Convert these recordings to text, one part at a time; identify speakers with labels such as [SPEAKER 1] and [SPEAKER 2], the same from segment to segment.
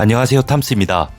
[SPEAKER 1] 안녕하세요 탐스입니다.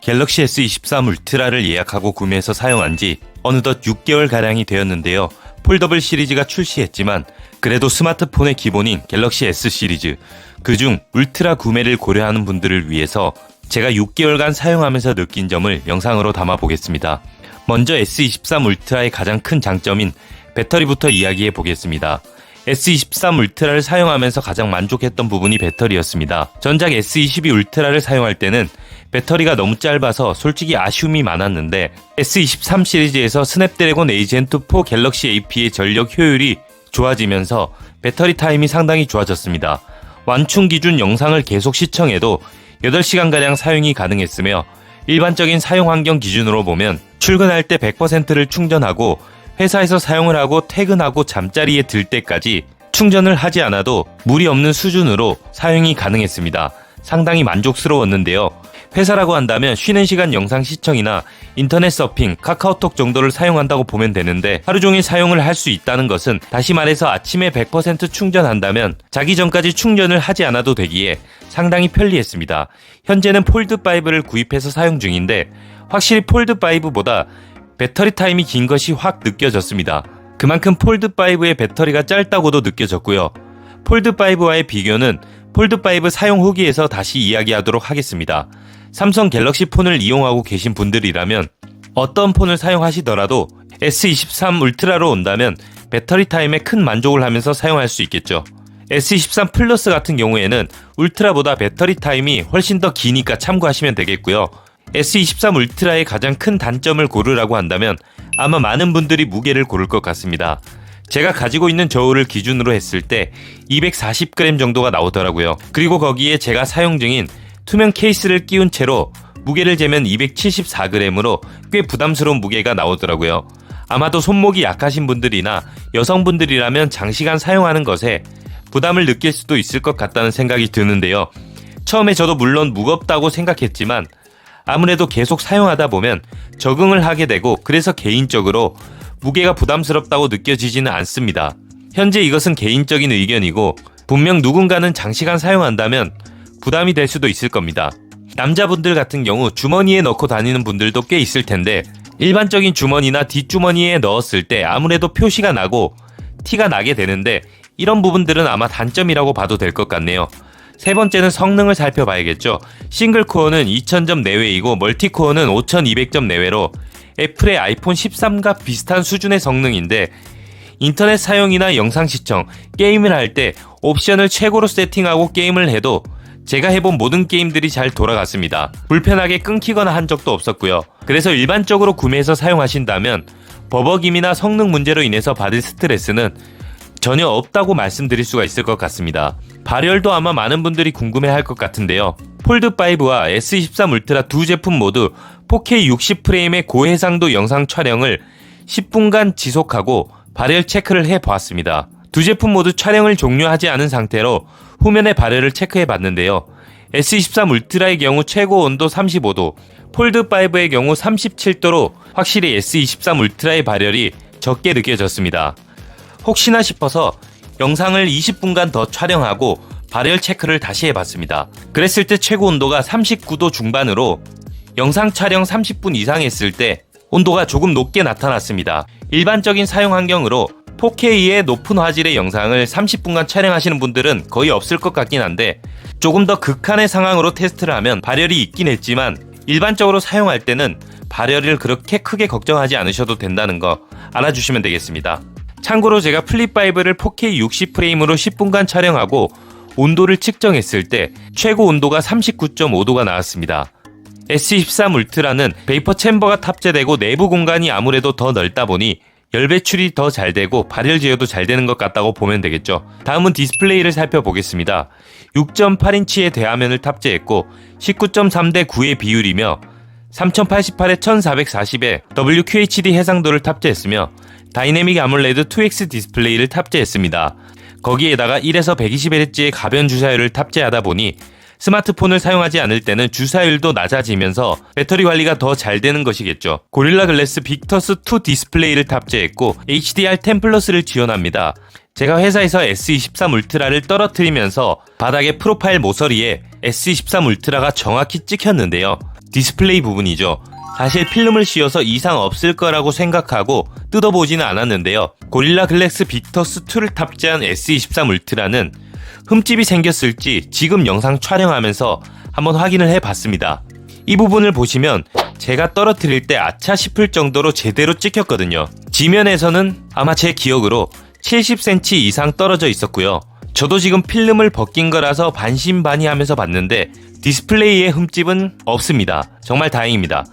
[SPEAKER 1] 갤럭시 S23 울트라를 예약하고 구매해서 사용한 지 어느덧 6개월가량이 되었는데요. 폴더블 시리즈가 출시했지만 그래도 스마트폰의 기본인 갤럭시 S 시리즈 그중 울트라 구매를 고려하는 분들을 위해서 제가 6개월간 사용하면서 느낀 점을 영상으로 담아 보겠습니다. 먼저 S23 울트라의 가장 큰 장점인 배터리부터 이야기해 보겠습니다. S23 울트라를 사용하면서 가장 만족했던 부분이 배터리였습니다. 전작 S22 울트라를 사용할 때는 배터리가 너무 짧아서 솔직히 아쉬움이 많았는데 S23 시리즈에서 스냅드래곤 에이젠트4 갤럭시 AP의 전력 효율이 좋아지면서 배터리 타임이 상당히 좋아졌습니다. 완충 기준 영상을 계속 시청해도 8시간가량 사용이 가능했으며 일반적인 사용 환경 기준으로 보면 출근할 때 100%를 충전하고 회사에서 사용을 하고 퇴근하고 잠자리에 들 때까지 충전을 하지 않아도 무리 없는 수준으로 사용이 가능했습니다. 상당히 만족스러웠는데요. 회사라고 한다면 쉬는 시간 영상 시청이나 인터넷 서핑, 카카오톡 정도를 사용한다고 보면 되는데 하루 종일 사용을 할 수 있다는 것은 다시 말해서 아침에 100% 충전한다면 자기 전까지 충전을 하지 않아도 되기에 상당히 편리했습니다. 현재는 폴드5를 구입해서 사용 중인데 확실히 폴드5보다 배터리 타임이 긴 것이 확 느껴졌습니다. 그만큼 폴드5의 배터리가 짧다고도 느껴졌고요. 폴드5와의 비교는 폴드5 사용 후기에서 다시 이야기하도록 하겠습니다. 삼성 갤럭시 폰을 이용하고 계신 분들이라면 어떤 폰을 사용하시더라도 S23 울트라로 온다면 배터리 타임에 큰 만족을 하면서 사용할 수 있겠죠. S23 플러스 같은 경우에는 울트라보다 배터리 타임이 훨씬 더 기니까 참고하시면 되겠고요. S23 울트라의 가장 큰 단점을 고르라고 한다면 아마 많은 분들이 무게를 고를 것 같습니다. 제가 가지고 있는 저울을 기준으로 했을 때 240g 정도가 나오더라고요. 그리고 거기에 제가 사용 중인 투명 케이스를 끼운 채로 무게를 재면 274g으로 꽤 부담스러운 무게가 나오더라고요. 아마도 손목이 약하신 분들이나 여성분들이라면 장시간 사용하는 것에 부담을 느낄 수도 있을 것 같다는 생각이 드는데요. 처음에 저도 물론 무겁다고 생각했지만 아무래도 계속 사용하다 보면 적응을 하게 되고 그래서 개인적으로 무게가 부담스럽다고 느껴지지는 않습니다. 현재 이것은 개인적인 의견이고 분명 누군가는 장시간 사용한다면 부담이 될 수도 있을 겁니다. 남자분들 같은 경우 주머니에 넣고 다니는 분들도 꽤 있을 텐데 일반적인 주머니나 뒷주머니에 넣었을 때 아무래도 표시가 나고 티가 나게 되는데 이런 부분들은 아마 단점이라고 봐도 될 것 같네요. 세 번째는 성능을 살펴봐야겠죠. 싱글 코어는 2000점 내외이고 멀티 코어는 5200점 내외로 애플의 아이폰 13과 비슷한 수준의 성능인데 인터넷 사용이나 영상 시청, 게임을 할 때 옵션을 최고로 세팅하고 게임을 해도 제가 해본 모든 게임들이 잘 돌아갔습니다. 불편하게 끊기거나 한 적도 없었고요. 그래서 일반적으로 구매해서 사용하신다면 버벅임이나 성능 문제로 인해서 받을 스트레스는 전혀 없다고 말씀드릴 수가 있을 것 같습니다. 발열도 아마 많은 분들이 궁금해 할 것 같은데요. 폴드5와 S23 울트라 두 제품 모두 4K 60프레임의 고해상도 영상 촬영을 10분간 지속하고 발열 체크를 해 보았습니다. 두 제품 모두 촬영을 종료하지 않은 상태로 후면의 발열을 체크해 봤는데요. S23 울트라의 경우 최고 온도 35도, 폴드5의 경우 37도로 확실히 S23 울트라의 발열이 적게 느껴졌습니다. 혹시나 싶어서 영상을 20분간 더 촬영하고 발열 체크를 다시 해봤습니다. 그랬을 때 최고 온도가 39도 중반으로 영상 촬영 30분 이상 했을 때 온도가 조금 높게 나타났습니다. 일반적인 사용 환경으로 4K의 높은 화질의 영상을 30분간 촬영하시는 분들은 거의 없을 것 같긴 한데 조금 더 극한의 상황으로 테스트를 하면 발열이 있긴 했지만 일반적으로 사용할 때는 발열을 그렇게 크게 걱정하지 않으셔도 된다는 거 알아주시면 되겠습니다. 참고로 제가 플립5를 4K 60프레임으로 10분간 촬영하고 온도를 측정했을 때 최고 온도가 39.5도가 나왔습니다. S23 울트라는 베이퍼 챔버가 탑재되고 내부 공간이 아무래도 더 넓다 보니 열 배출이 더 잘 되고 발열 제어도 잘 되는 것 같다고 보면 되겠죠. 다음은 디스플레이를 살펴보겠습니다. 6.8인치의 대화면을 탑재했고 19.3 대 9의 비율이며 3088에 1440의 WQHD 해상도를 탑재했으며 다이내믹 아몰레드 2X 디스플레이를 탑재했습니다. 거기에다가 1에서 120Hz의 가변 주사율을 탑재하다 보니 스마트폰을 사용하지 않을 때는 주사율도 낮아지면서 배터리 관리가 더 잘 되는 것이겠죠. 고릴라 글래스 빅터스 2 디스플레이를 탑재했고 HDR10 플러스를 지원합니다. 제가 회사에서 S23 울트라를 떨어뜨리면서 바닥에 프로파일 모서리에 S23 울트라가 정확히 찍혔는데요. 디스플레이 부분이죠. 사실 필름을 씌워서 이상 없을 거라고 생각하고 뜯어보지는 않았는데요. 고릴라 글래스 빅터스 2를 탑재한 S23 울트라는 흠집이 생겼을지 지금 영상 촬영하면서 한번 확인을 해봤습니다. 이 부분을 보시면 제가 떨어뜨릴 때 아차 싶을 정도로 제대로 찍혔거든요. 지면에서는 아마 제 기억으로 70cm 이상 떨어져 있었고요. 저도 지금 필름을 벗긴 거라서 반신반의하면서 봤는데 디스플레이의 흠집은 없습니다. 정말 다행입니다.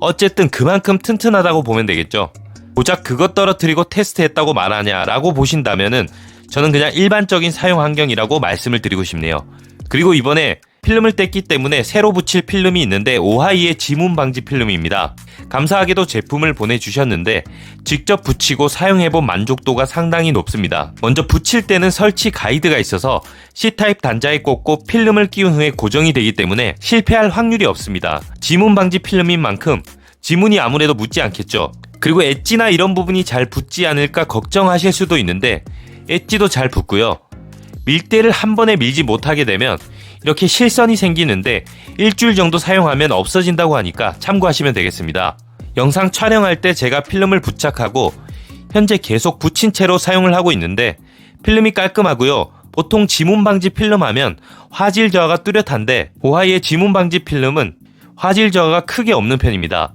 [SPEAKER 1] 어쨌든 그만큼 튼튼하다고 보면 되겠죠. 고작 그것 떨어뜨리고 테스트했다고 말하냐라고 보신다면은 저는 그냥 일반적인 사용 환경이라고 말씀을 드리고 싶네요. 그리고 이번에 필름을 뗐기 때문에 새로 붙일 필름이 있는데 오하이의 지문 방지 필름입니다. 감사하게도 제품을 보내주셨는데 직접 붙이고 사용해본 만족도가 상당히 높습니다. 먼저 붙일 때는 설치 가이드가 있어서 C타입 단자에 꽂고 필름을 끼운 후에 고정이 되기 때문에 실패할 확률이 없습니다. 지문 방지 필름인 만큼 지문이 아무래도 묻지 않겠죠. 그리고 엣지나 이런 부분이 잘 붙지 않을까 걱정하실 수도 있는데 엣지도 잘 붙고요. 밀대를 한 번에 밀지 못하게 되면 이렇게 실선이 생기는데 일주일 정도 사용하면 없어진다고 하니까 참고하시면 되겠습니다. 영상 촬영할 때 제가 필름을 부착하고 현재 계속 붙인 채로 사용을 하고 있는데 필름이 깔끔하고요. 보통 지문 방지 필름 하면 화질 저하가 뚜렷한데 오하이의 지문 방지 필름은 화질 저하가 크게 없는 편입니다.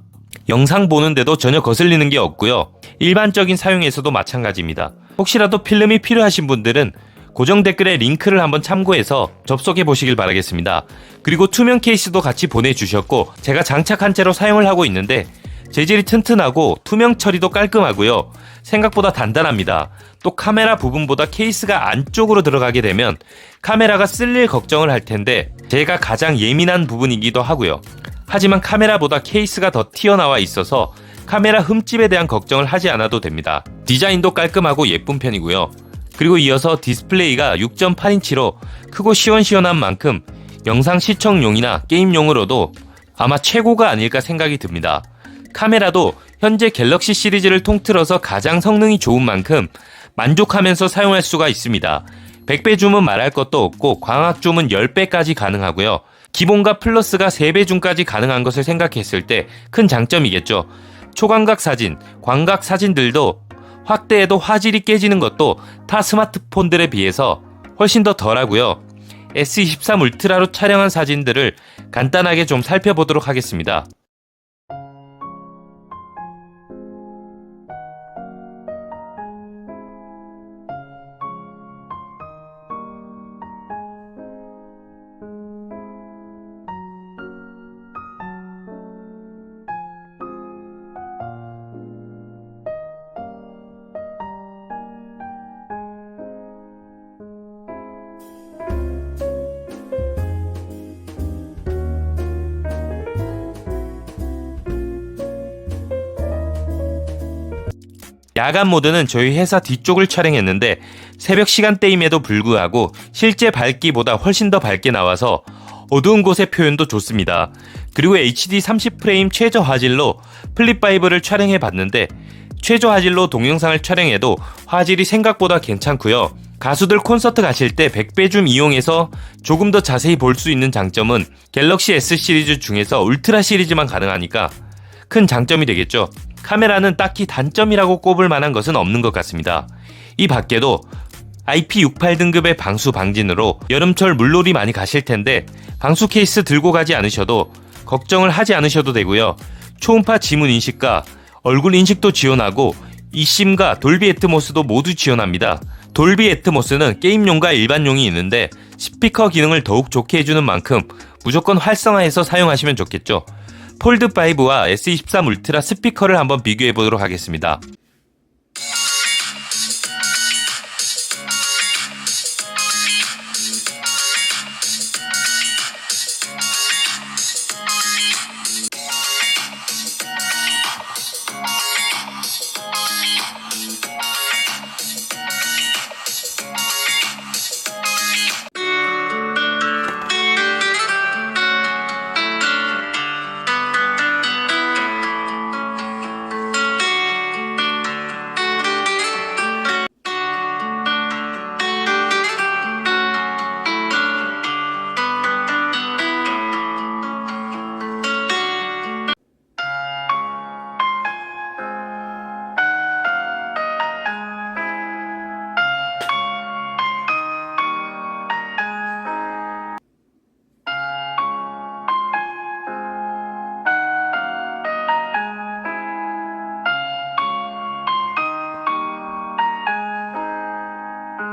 [SPEAKER 1] 영상 보는데도 전혀 거슬리는 게 없고요. 일반적인 사용에서도 마찬가지입니다. 혹시라도 필름이 필요하신 분들은 고정 댓글에 링크를 한번 참고해서 접속해 보시길 바라겠습니다. 그리고 투명 케이스도 같이 보내주셨고 제가 장착한 채로 사용을 하고 있는데 재질이 튼튼하고 투명 처리도 깔끔하고요. 생각보다 단단합니다. 또 카메라 부분보다 케이스가 안쪽으로 들어가게 되면 카메라가 쓸릴 걱정을 할 텐데 제가 가장 예민한 부분이기도 하고요. 하지만 카메라보다 케이스가 더 튀어나와 있어서 카메라 흠집에 대한 걱정을 하지 않아도 됩니다. 디자인도 깔끔하고 예쁜 편이고요. 그리고 이어서 디스플레이가 6.8인치로 크고 시원시원한 만큼 영상 시청용이나 게임용으로도 아마 최고가 아닐까 생각이 듭니다. 카메라도 현재 갤럭시 시리즈를 통틀어서 가장 성능이 좋은 만큼 만족하면서 사용할 수가 있습니다. 100배 줌은 말할 것도 없고 광학 줌은 10배까지 가능하고요. 기본과 플러스가 3배 줌까지 가능한 것을 생각했을 때 큰 장점이겠죠. 초광각 사진, 광각 사진들도 확대해도 화질이 깨지는 것도 타 스마트폰들에 비해서 훨씬 더 덜하고요. S23 울트라로 촬영한 사진들을 간단하게 좀 살펴보도록 하겠습니다. 야간 모드는 저희 회사 뒤쪽을 촬영했는데 새벽 시간대임에도 불구하고 실제 밝기보다 훨씬 더 밝게 나와서 어두운 곳의 표현도 좋습니다. 그리고 HD 30프레임 최저 화질로 플립5를 촬영해 봤는데 최저 화질로 동영상을 촬영해도 화질이 생각보다 괜찮고요. 가수들 콘서트 가실 때 100배 줌 이용해서 조금 더 자세히 볼 수 있는 장점은 갤럭시 S 시리즈 중에서 울트라 시리즈만 가능하니까 큰 장점이 되겠죠. 카메라는 딱히 단점이라고 꼽을 만한 것은 없는 것 같습니다. 이 밖에도 IP68 등급의 방수 방진으로 여름철 물놀이 많이 가실 텐데 방수 케이스 들고 가지 않으셔도 걱정을 하지 않으셔도 되고요. 초음파 지문 인식과 얼굴 인식도 지원하고 이심과 돌비 애트모스도 모두 지원합니다. 돌비 애트모스는 게임용과 일반용이 있는데 스피커 기능을 더욱 좋게 해주는 만큼 무조건 활성화해서 사용하시면 좋겠죠. 폴드5와 S23 울트라 스피커를 한번 비교해 보도록 하겠습니다.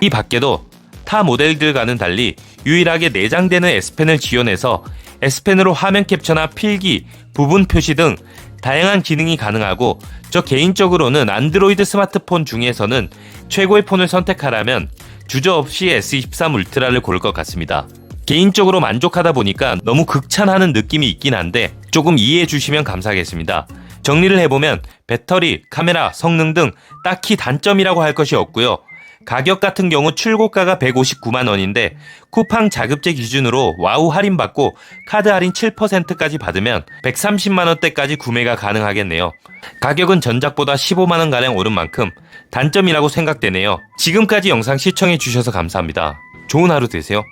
[SPEAKER 1] 이 밖에도 타 모델들과는 달리 유일하게 내장되는 S펜을 지원해서 S펜으로 화면 캡처나 필기, 부분 표시 등 다양한 기능이 가능하고 저 개인적으로는 안드로이드 스마트폰 중에서는 최고의 폰을 선택하라면 주저없이 S23 울트라를 고를 것 같습니다. 개인적으로 만족하다 보니까 너무 극찬하는 느낌이 있긴 한데 조금 이해해 주시면 감사하겠습니다. 정리를 해보면 배터리, 카메라, 성능 등 딱히 단점이라고 할 것이 없고요. 가격 같은 경우 출고가가 159만 원인데 쿠팡 자급제 기준으로 와우 할인 받고 카드 할인 7%까지 받으면 130만 원대까지 구매가 가능하겠네요. 가격은 전작보다 15만 원 가량 오른 만큼 단점이라고 생각되네요. 지금까지 영상 시청해 주셔서 감사합니다. 좋은 하루 되세요.